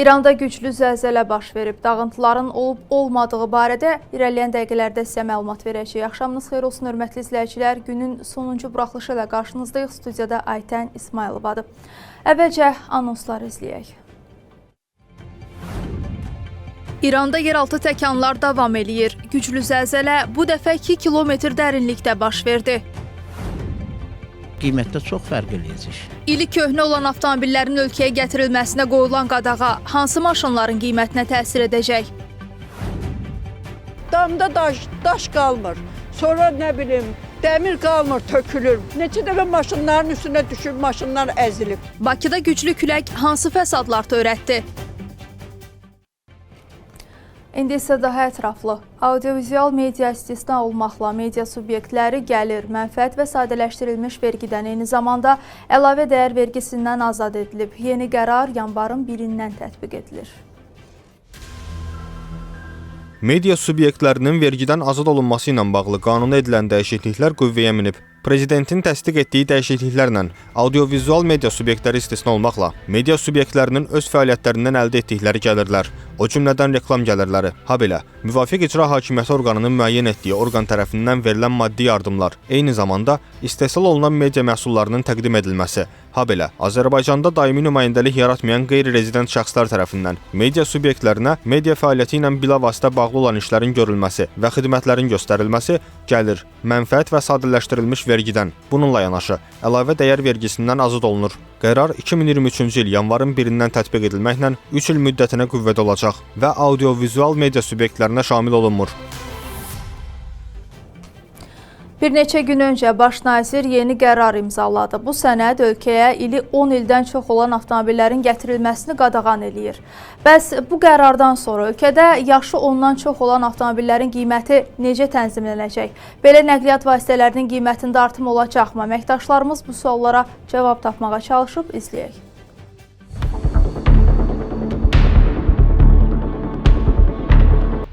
İranda güclü zəlzələ baş verib. Dağıntıların olub-olmadığı barədə irəliləyən dəqiqələrdə sizə məlumat verəcəyik. Axşamınız xeyir olsun, hörmətli izləyicilər. Günün sonuncu buraxılışı ilə qarşınızdayıq. Studiyada Aytən İsmayılovadır. Əvvəlcə anonsları izləyək. İranda yeraltı təkanlar davam eləyir. Güclü zəlzələ bu dəfə 2 kilometr dərinlikdə baş verdi. Qiymətdə çox fərq eləyəcək. İli köhnə olan avtomobillərin ölkəyə gətirilməsinə qoyulan qadağa hansı maşınların qiymətinə təsir edəcək? Damda daş, daş qalmır. Sonra nə bilim, dəmir qalmır, tökülür. Neçə dəfə maşınların üstünə düşüb, maşınlar əzilib. Bakıda güclü külək hansı fəsadlar törətdi? İndi isə daha ətraflı. Audiovizual media istisna olmaqla media subyektləri gəlir, mənfəət və sadələşdirilmiş vergidən eyni zamanda əlavə dəyər vergisindən azad edilib. Yeni qərar yanvarın 1-dən tətbiq edilir. Media subyektlərinin vergidən azad olunması ilə bağlı qanuna edilən dəyişikliklər qüvvəyə minib. Prezidentin təsdiq etdiyi dəyişikliklərlə audiovizual media subyektləri istisna olmaqla media subyektlərinin öz fəaliyyətlərindən əldə etdikləri gəlirlər, o cümlədən reklam gəlirləri, habelə müvafiq icra hakimiyyəti orqanının müəyyən etdiyi orqan tərəfindən verilən maddi yardımlar, eyni zamanda istehsal olunan media məhsullarının təqdim edilməsi, habelə Azərbaycanda daimi nümayəndəlik yaratmayan qeyri-rezident şəxslər tərəfindən media subyektlərinə media fəaliyyəti ilə bilavasitə bağlı olan işlərin görülməsi və xidmətlərin göstərilməsi gəlir, mənfəət və sadələşdirilmiş vergidən, bununla yanaşı əlavə dəyər vergisindən azad olunur. Qərar 2023-cü il yanvarın 1-dən tətbiq edilməklə 3 il müddətinə qüvvədə olacaq və audiovizual media subyektlərinə şamil olunmur. Bir neçə gün öncə baş nazir yeni qərar imzaladı. Bu sənəd ölkəyə ili 10 ildən çox olan avtomobillərin gətirilməsini qadağan eləyir. Bəs bu qərardan sonra ölkədə yaşı ondan çox olan avtomobillərin qiyməti necə tənzimlənəcək? Belə nəqliyyat vasitələrinin qiymətində artım olacaqmı? Əməkdaşlarımız bu suallara cavab tapmağa çalışıb izləyək.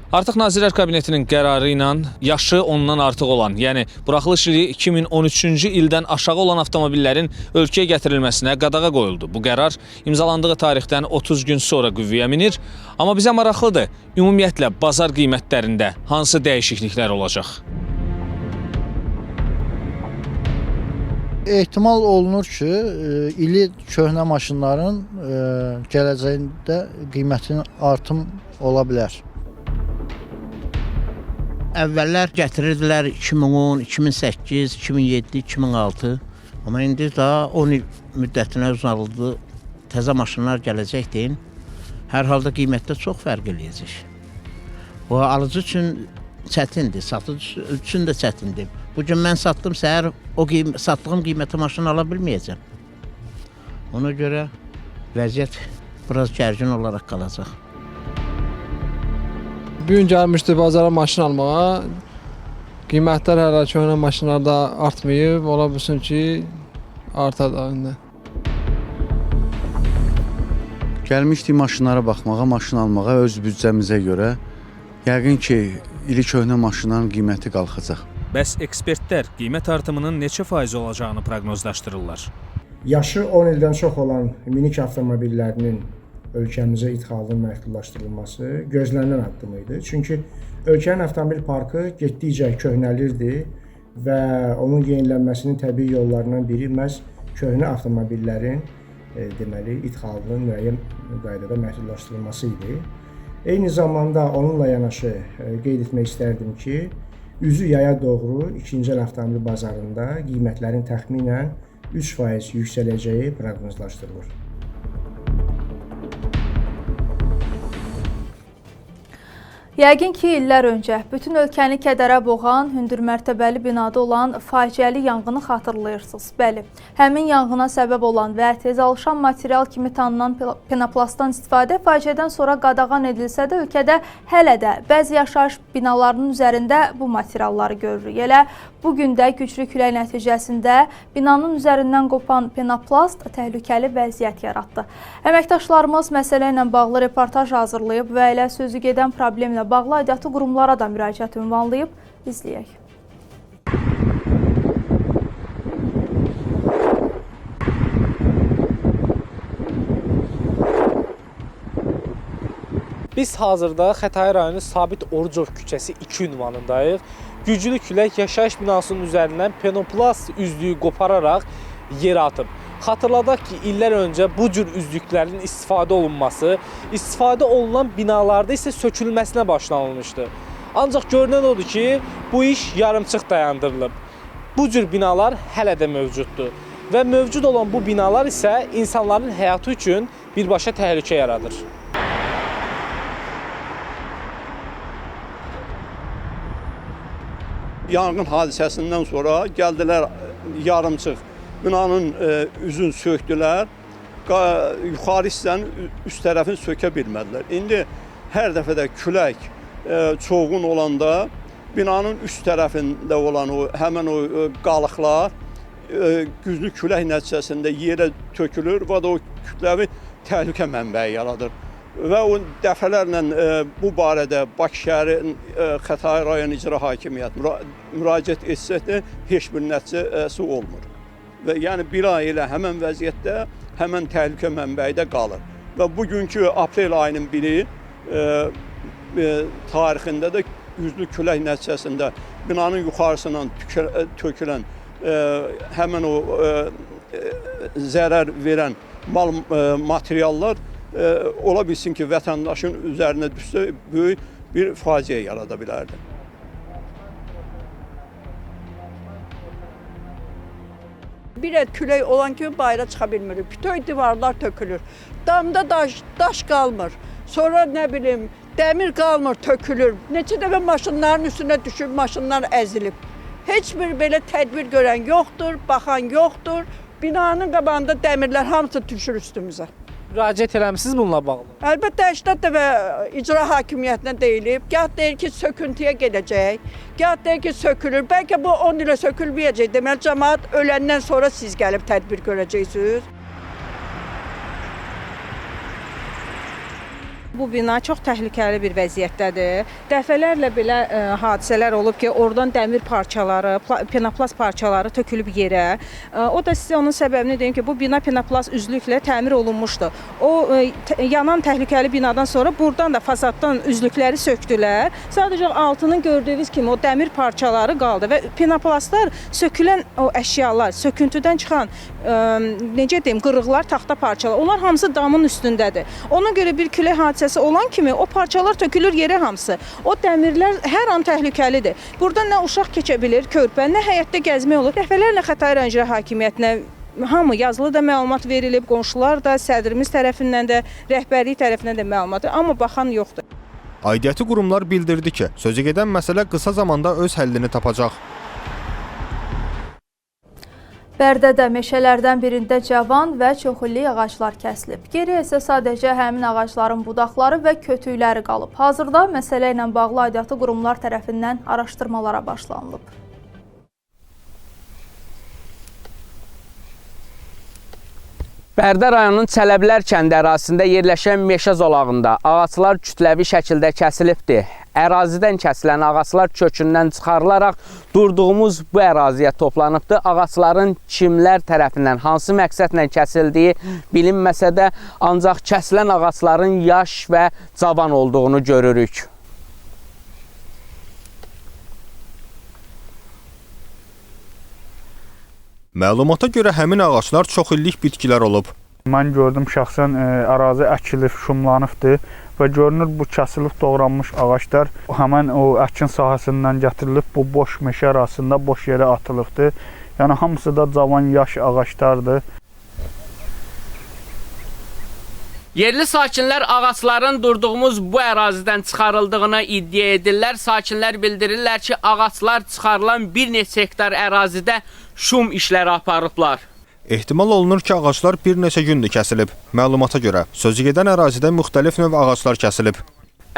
Artıq Nazirlər Kabinetinin qərarı ilə yaşı ondan artıq olan, yəni buraxılış ili 2013-cü ildən aşağı olan avtomobillərin ölkəyə gətirilməsinə qadağa qoyuldu. Bu qərar imzalandığı tarixdən 30 gün sonra qüvvəyə minir. Amma bizə maraqlıdır, ümumiyyətlə bazar qiymətlərində hansı dəyişikliklər olacaq? Ehtimal olunur ki, e, ili köhnə maşınların e, gələcəyində qiymətinin artım ola bilər. Əvvəllər gətirirdilər 2010, 2008, 2007, 2006. Amma indi daha 10 il müddətinə uzanıldı. Təzə maşınlar gələcək deyin. Hər halda qiymətdə çox fərq eləyəcək. Bu alıcı üçün çətindir, satıcı üçün də çətindir. Bu gün mən satdım, səhər o qiym satdığım qiymətə maşın ala bilməyəcəm. Ona görə vəziyyət biraz gərgin olaraq qalacaq. Bu gün gəlmişdi bazara maşın almağa. Qiymətlər hələ köhnə maşınlarda artmayıb. Ola bilsin ki, artar da indi. Gəlmişdik maşınlara baxmağa, maşın almağa öz büdcəmizə görə. Yəqin ki, ili köhnə maşınların qiyməti qalxacaq. Bəs ekspertlər qiymət artımının neçə faiz olacağını proqnozlaşdırırlar. Yaşı 10 ildən çox olan minik avtomobillərinin ölkəmizə idxalının məhdudlaşdırılması gözlənilən addım idi. Çünki ölkənin avtomobil parkı getdikcə köhnəlirdi və onun yenilənməsinin təbii yollarından biri məhz köhnə avtomobillərin e, deməli idxalının müəyyən qaydada məhdudlaşdırılması idi. Eyni zamanda onunla yanaşı e, qeyd etmək istərdim ki, üzü yaya doğru ikinci əl avtomobil bazarında qiymətlərin təxminən 3% yüksələcəyi proqnozlaşdırılır. Yəqin ki, illər öncə bütün ölkəni kədərə boğan hündürmərtəbəli binada olan faciəli yanğını xatırlayırsınız. Bəli, həmin yanğına səbəb olan və tez alışan material kimi tanınan penoplastdan istifadə faciədən sonra qadağan edilsə də ölkədə hələ də bəzi yaşayış binalarının üzərində bu materialları görürük. Elə bu gün də güclü külək nəticəsində binanın üzərindən qopan penoplast təhlükəli vəziyyət yaratdı. Əməkdaşlarımız məsələ ilə bağlı reportaj hazırlayıb və elə sözü gedən problemlə bağlı aidiyyatı qurumlara da müraciət ünvanlayıb. İzləyək. Biz hazırda Xətai rayonu Sabit Orucov küçəsi 2 ünvanındayıq. Güclü külək yaşayış binasının üzərindən penoplast üzlüyü qopararaq yerə atıb. Xatırladaq ki, illər öncə bu cür üzlüklərin istifadə olunması, istifadə olunan binalarda isə sökülməsinə başlanılmışdı. Ancaq görünən odur ki, bu iş yarımçıq dayandırılıb. Bu cür binalar hələ də mövcuddur və mövcud olan bu binalar isə insanların həyatı üçün birbaşa təhlükə yaradır. Yanğın hadisəsindən sonra gəldilər yarımçıq binanın e, üzün sökdülər. Qa- Yuxarı hissənin üst tərəfini sökə bilmədilər. İndi hər dəfə də külək e, çoğun olanda binanın üst tərəfində olan o həmin o e, qalıqlar e, güclü külək nəticəsində yerə tökülür və o kütləvi təhlükə mənbəyi yaradır. Və o dəfələrlə e, bu barədə Bakı şəhəri e, Xətai rayon icra hakimiyyəti müra müraciət etsə də heç bir nəticəsi olmur. Və yəni bir ay ilə həmin vəziyyətdə həmin təhlükə mənbəyi də qalır. Və bugünkü aprel ayının biri e, e, tarixində də güclü külək nəticəsində binanın yuxarısından e, tökülən e, həmin o e, e, zərər verən mal e, materiallar e, ola bilsin ki, vətəndaşın üzərinə düşsə böyük bir faciə yarada bilərdi. Bir el külək olan kimi bayıra çıxa bilmirik. Bütün divarlar tökülür. Damda daş, daş qalmır. Sonra nə bilim, dəmir qalmır, tökülür. Neçə dəfə maşınların üstünə düşüb, maşınlar əzilib. Heç bir belə tədbir görən yoxdur, baxan yoxdur. Binanın qabağında dəmirlər hamısı düşür üstümüzə. Müraciət eləmisiniz bununla bağlı? Əlbəttə 80 dəfə icra hakimiyyətinə deyilib. Gah deyir ki, söküntüyə gedəcək, gah deyir ki, sökülür. Bəlkə bu 10 ilə sökülməyəcək. Deməli cəmaət öləndən sonra siz gəlib tədbir görəcəksiniz. Bu bina çox təhlükəli bir vəziyyətdədir. Dəfələrlə belə ə, hadisələr olub ki, oradan dəmir parçaları, pla- penoplast parçaları tökülüb yerə. Ə, o da sizə onun səbəbini deyim ki, bu bina penoplast üzlüklə təmir olunmuşdu. O ə, tə- yanan təhlükəli binadan sonra buradan da fasaddan üzlükləri sökdülər. Sadəcə altının gördüyünüz kimi o dəmir parçaları qaldı və penoplastlar sökülən o əşyalar, söküntüdən çıxan ə, necə deyim, qırıqlar, taxta parçalar, onlar hamısı damın üstündədir. Ona görə bir külək hadisəsi olan kimi o parçalar tökülür yerə hamısı. O dəmirlər hər an təhlükəlidir. Burada nə uşaq keçə bilir, körpə, nə həyətdə gəzmək olur. Dəfələrlə Xətai rayon icra hakimiyyətinə hamı yazılı da məlumat verilib, qonşular da, sədrimiz tərəfindən də, rəhbərlik tərəfindən də məlumat, amma baxan yoxdur. Aidiyyəti qurumlar bildirdi ki, sözügedən məsələ qısa zamanda öz həllini tapacaq. Bərdədə meşələrdən birində cavan və çoxillik ağaclar kəsilib. Geriyə isə sadəcə həmin ağacların budaqları və kötükləri qalıb. Hazırda məsələ ilə bağlı aidiyyatı qurumlar tərəfindən araşdırmalara başlanılıb. Bərdə rayonunun Çələblər kəndi ərazisində yerləşən meşə zolağında ağaclar kütləvi şəkildə kəsilibdir. Ərazidən kəsilən ağaclar kökündən çıxarılaraq durduğumuz bu əraziyə toplanıbdır. Ağacların kimlər tərəfindən hansı məqsədlə kəsildiyi bilinməsə də ancaq kəsilən ağacların yaş və cavan olduğunu görürük. Məlumata görə həmin ağaclar çox illik bitkilər olub. Mən gördüm şəxsən ə, ərazi əkilib, şumlanıbdır və görünür bu kəsilib doğranmış ağaclar həmin o əkin sahəsindən gətirilib bu boş meşə arasında boş yerə atılıbdır. Yəni hamısı da cavan yaş ağaclardır. Yerli sakinlər ağacların durduğumuz bu ərazidən çıxarıldığını iddia edirlər. Sakinlər bildirirlər ki, ağaclar çıxarılan bir neçə hektar ərazidə şum işləri aparıblar. Ehtimal olunur ki, ağaclar bir neçə gündür kəsilib. Məlumata görə sözügedən ərazidə müxtəlif növ ağaclar kəsilib.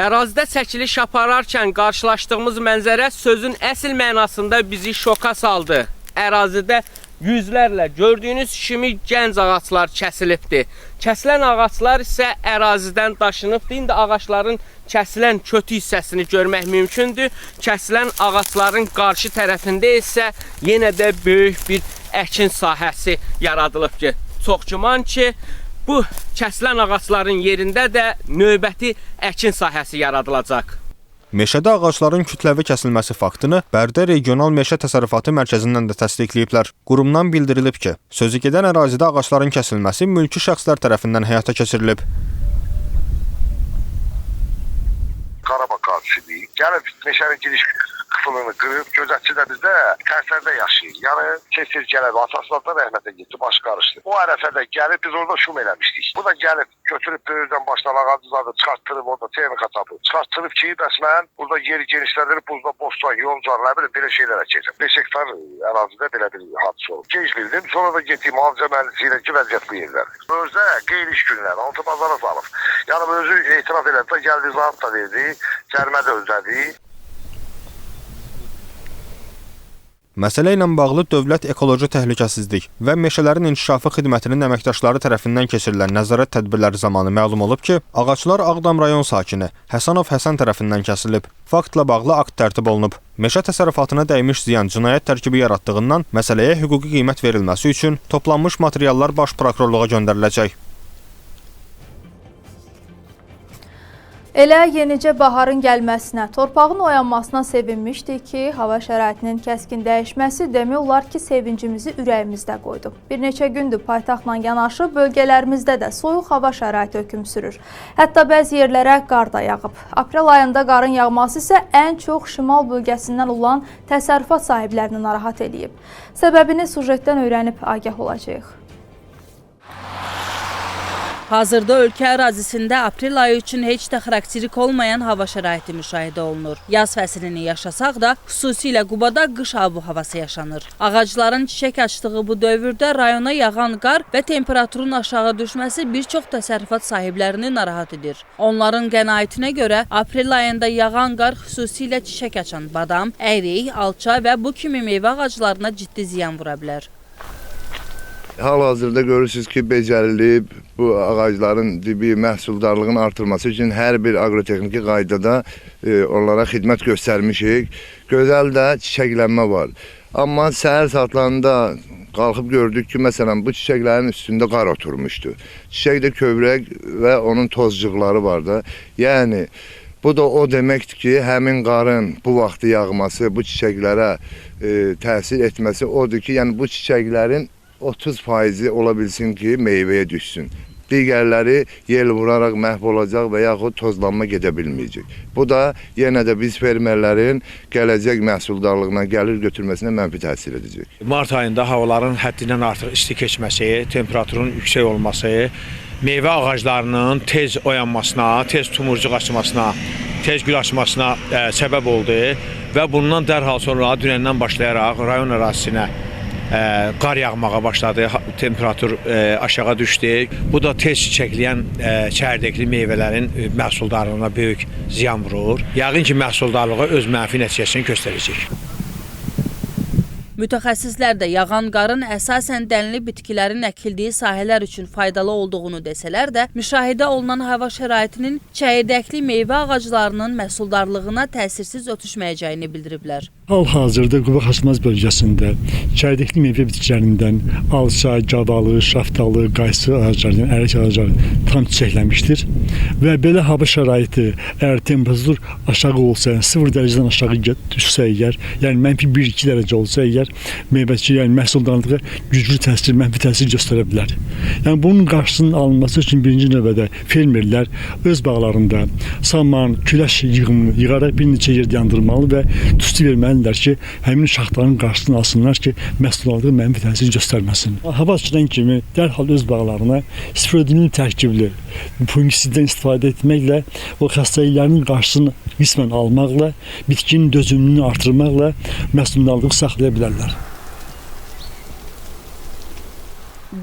Ərazidə çəkiliş apararkən qarşılaşdığımız mənzərə sözün əsl mənasında bizi şoka saldı. Ərazidə yüzlərlə gördüyünüz kimi gənc ağaclar kəsilibdi. Kəsilən ağaclar isə ərazidən daşınıbdı. İndi ağacların kəsilən kötü hissəsini görmək mümkündür. Kəsilən ağacların qarşı tərəfində isə yenə də böyük bir əkin sahəsi yaradılıb ki, çox güman ki, Bu kəsilən ağacların yerində də növbəti əkin sahəsi yaradılacaq. Meşədə ağacların kütləvi kəsilməsi faktını Bərdə Regional Meşə Təsərrüfatı Mərkəzindən də təsdiqləyiblər. Qurumdan bildirilib ki, sözü gedən ərazidə ağacların kəsilməsi mülki şəxslər tərəfindən həyata keçirilib. Qarabağ qazisidir. Gəlib meşənin giriş qıfılını qırıb, gözətçi də bizdə tərsərdə yaşayır. Yəni tez-tez gəlib, ataslardan rəhmətə getdi, baş qarışdı. O ərəfədə gəlib biz orada şum eləmişdik. Bu da gəlib götürüb böyürdən başdan ağacları çıxartdırıb orada texnika tapıb. Çıxartdırıb ki, bəs mən burada yeri genişləndirib buzda bostan, yoncar, nə bilim belə şeylərə keçəcəm. 5 hektar ərazidə belə bir hadisə olub. Gec bildim. Sonra da getdim mühafizə mühəndisi ilə ki, vəziyyət bu yerlər. Özdə qeyri-iş günləri, altı bazara salıb. Yəni özü etiraf elədi gəldi izahat da verdi, cərimə də ödədi. Məsələ ilə bağlı Dövlət Ekoloji Təhlükəsizlik və Meşələrin İnkişafı Xidmətinin əməkdaşları tərəfindən keçirilən nəzarət tədbirləri zamanı məlum olub ki, ağaclar Ağdam rayon sakini Həsənov Həsən tərəfindən kəsilib. Faktla bağlı akt tərtib olunub. Meşə təsərrüfatına dəymiş ziyan cinayət tərkibi yaratdığından məsələyə hüquqi qiymət verilməsi üçün toplanmış materiallar baş prokurorluğa göndəriləcək. Elə yenicə baharın gəlməsinə, torpağın oyanmasına sevinmişdik ki, hava şəraitinin kəskin dəyişməsi demək olar ki, sevincimizi ürəyimizdə qoydu. Bir neçə gündür paytaxtla yanaşı bölgələrimizdə də soyuq hava şəraiti hökm sürür. Hətta bəzi yerlərə qar da yağıb. Aprel ayında qarın yağması isə ən çox şimal bölgəsindən olan təsərrüfat sahiblərini narahat eləyib. Səbəbini sujetdən öyrənib agah olacağıq. Hazırda ölkə ərazisində aprel ayı üçün heç də xarakterik olmayan hava şəraiti müşahidə olunur. Yaz fəslini yaşasaq da, xüsusilə Qubada qış abu havası yaşanır. Ağacların çiçək açdığı bu dövrdə rayona yağan qar və temperaturun aşağı düşməsi bir çox təsərrüfat sahiblərini narahat edir. Onların qənaətinə görə aprel ayında yağan qar xüsusilə çiçək açan badam, ərik, alça və bu kimi meyvə ağaclarına ciddi ziyan vura bilər. Hal-hazırda görürsüz ki, becərilib bu ağacların dibi məhsuldarlığın artırılması üçün hər bir aqrotexniki qaydada e, onlara xidmət göstərmişik. Gözəl də çiçəklənmə var. Amma səhər saatlarında qalxıb gördük ki, məsələn, bu çiçəklərin üstündə qar oturmuşdu. Çiçəkdə kövrək və onun tozcuqları var da. Yəni bu da o deməkdir ki, həmin qarın bu vaxtı yağması, bu çiçəklərə e, təsir etməsi odur ki, yəni bu çiçəklərin 30 faizi ola bilsin ki, meyvəyə düşsün. Digərləri yel vuraraq məhv olacaq və yaxud tozlanma gedə bilməyəcək. Bu da yenə də biz fermerlərin gələcək məhsuldarlığına, gəlir götürməsinə mənfi təsir edəcək. Mart ayında havaların həddindən artıq isti keçməsi, temperaturun yüksək olması, meyvə ağaclarının tez oyanmasına, tez tumurcuq açmasına, tez gül açmasına ə, səbəb oldu və bundan dərhal sonra dünəndən başlayaraq rayon ərazisinə qar yağmağa başladı, temperatur ə, aşağı düşdü. Bu da tez çiçəkləyən ə, çərdəkli meyvələrin ə, məhsuldarlığına böyük ziyan vurur. Yəqin ki, məhsuldarlığa öz mənfi nəticəsini göstərəcək. Mütəxəssislər də yağan qarın əsasən dənli bitkilərin əkildiyi sahələr üçün faydalı olduğunu desələr də, müşahidə olunan hava şəraitinin çəyirdəkli meyvə ağaclarının məhsuldarlığına təsirsiz ötüşməyəcəyini bildiriblər. Hal-hazırda Quba Xaçmaz bölgəsində çəyirdəkli meyvə bitkilərindən alça, gavalı, şaftalı, qaysı ağaclarından, ərik ağacları tam çiçəklənmişdir və belə hava şəraiti əgər temperatur aşağı olsa, 0 dərəcədən aşağı düşsə əgər, yəni mənfi 1-2 dərəcə olsa əgər meyvəçi, yəni məhsuldarlığa güclü təsir, mənfi təsir göstərə bilər. Yəni bunun qarşısının alınması üçün birinci növbədə fermerlər öz bağlarında saman, küləş yığımını yığaraq bir neçə yerdə yandırmalı və tüstü verməlidirlər ki, həmin şaxtaların qarşısını alsınlar ki, məhsuldarlığa mənfi təsir göstərməsin. Hava açılan kimi dərhal öz bağlarına sifrodinin tərkibli fungisiddən istifadə etməklə o xəstəliklərin qarşısını qismən almaqla, bitkinin dözümlülüyünü artırmaqla məhsuldarlığı saxlaya bilərlər.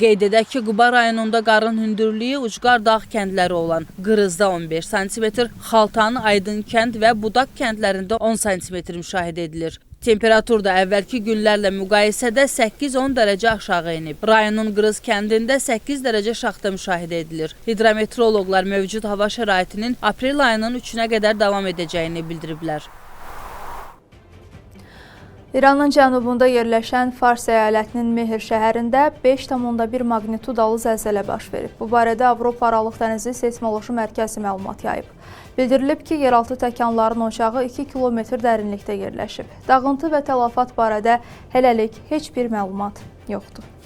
Qeyd edək ki, Quba rayonunda qarın hündürlüyü Ucqar dağ kəndləri olan Qırızda 15 sm, Xaltan, Aydın kənd və Budaq kəndlərində 10 sm müşahidə edilir. Temperatur da əvvəlki günlərlə müqayisədə 8-10 dərəcə aşağı enib. Rayonun Qırız kəndində 8 dərəcə şaxta müşahidə edilir. Hidrometeoroloqlar mövcud hava şəraitinin aprel ayının 3-nə qədər davam edəcəyini bildiriblər. İranın cənubunda yerləşən Fars əyalətinin Mehir şəhərində 5,1 magnitudalı zəlzələ baş verib. Bu barədə Avropa Aralıq Dənizi Seysmoloji Mərkəzi məlumat yayıb. Bildirilib ki, yeraltı təkanların ocağı 2 kilometr dərinlikdə yerləşib. Dağıntı və tələfat barədə hələlik heç bir məlumat yoxdur.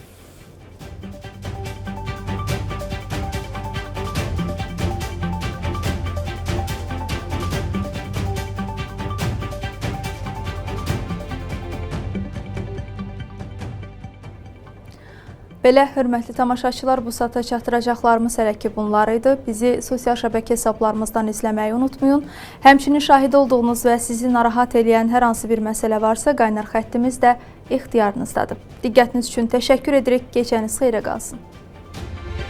Belə hörmətli tamaşaçılar bu saata çatdıracaqlarımız hələ ki bunlar idi. Bizi sosial şəbəkə hesablarımızdan izləməyi unutmayın. Həmçinin şahid olduğunuz və sizi narahat edən hər hansı bir məsələ varsa, qaynar xəttimiz də ixtiyarınızdadır. Diqqətiniz üçün təşəkkür edirik. Gecəniz xeyrə qalsın.